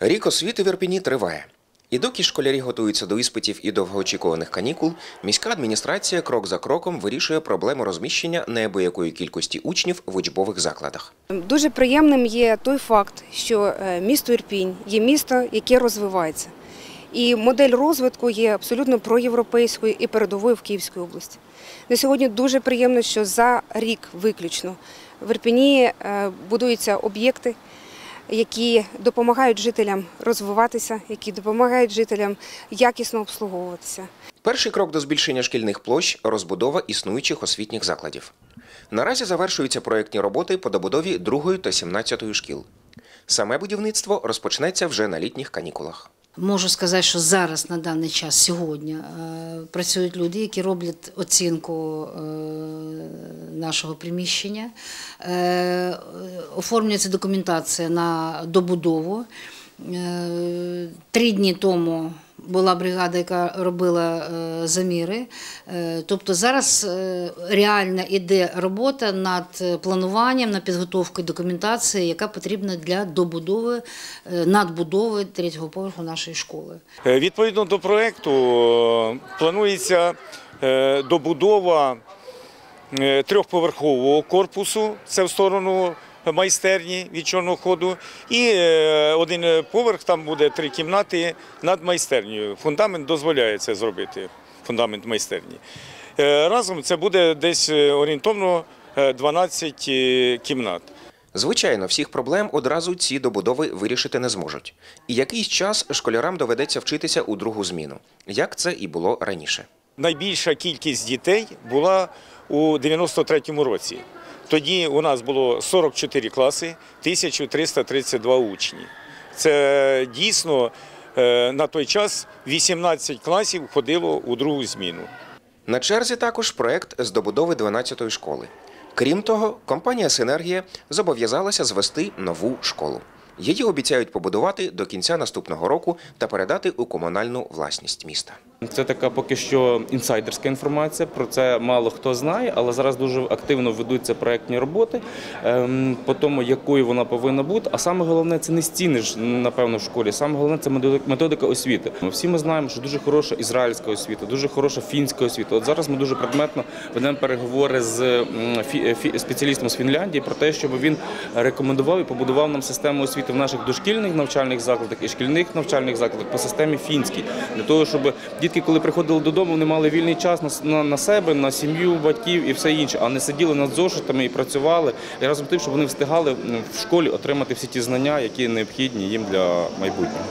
Рік освіти в Ірпіні триває. І доки школярі готуються до іспитів і довгоочікуваних канікул, міська адміністрація крок за кроком вирішує проблему розміщення неабиякої кількості учнів в учбових закладах. Дуже приємним є той факт, що е, місто Ірпінь є місто, яке розвивається. І модель розвитку є абсолютно проєвропейською і передовою в Київській області. На сьогодні дуже приємно, що за рік виключно в Ірпіні е, будуються об'єкти, які допомагають жителям розвиватися, які допомагають жителям якісно обслуговуватися. Перший крок до збільшення шкільних площ розбудова існуючих освітніх закладів. Наразі завершуються проєктні роботи по добудові 2 та 17 шкіл. Саме будівництво розпочнеться вже на літніх канікулах. Можу сказати, що зараз на даний час, сьогодні, е, працюють люди, які роблять оцінку е, нашого приміщення, Е, оформлюється документація на добудову. Е, Три дні тому була бригада, яка робила е, заміри. Тобто зараз реально йде робота над плануванням, над підготовкою документації, яка потрібна для добудови, надбудови третього поверху нашої школи. Відповідно до проекту планується добудова трьохповерхового корпусу, це в сторону майстерні від чорного ходу, і е, один поверх, там буде три кімнати над майстернею. Фундамент дозволяє це зробити, фундамент майстерні. Е, Разом це буде десь е, орієнтовно е, 12 е, кімнат. Звичайно, всіх проблем одразу ці добудови вирішити не зможуть. І якийсь час школярам доведеться вчитися у другу зміну, як це і було раніше. найбільша кількість дітей була у 93-му році. Тоді у нас було 44 класи, 1332 учні. Це дійсно е, на той час 18 класів входило у другу зміну. На черзі також проект з добудови 12-ї школи. Крім того, компанія Синергія зобов'язалася звести нову школу. Її обіцяють побудувати до кінця наступного року та передати у комунальну власність міста. Це така поки що інсайдерська інформація. Про це мало хто знає, але зараз дуже активно ведуться проектні роботи ем, по тому, якою вона повинна бути. А саме головне це не стіни ж напевно в школі. Саме головне це методика- освіти. Всі ми знаємо, що дуже хороша ізраїльська освіта, дуже хороша фінська освіта. От зараз ми дуже предметно ведемо переговори з фі- спеціалістом з Фінляндії про те, щоб він рекомендував і побудував нам систему освіти в наших дошкільних навчальних закладах і шкільних навчальних закладах по системі фінській, для того, щоб дітки, коли приходили додому, вони мали вільний час на, на, себе, на сім'ю, батьків і все інше, а не сиділи над зошитами і працювали. І разом з тим, щоб вони встигали в школі отримати всі ті знання, які необхідні їм для майбутнього.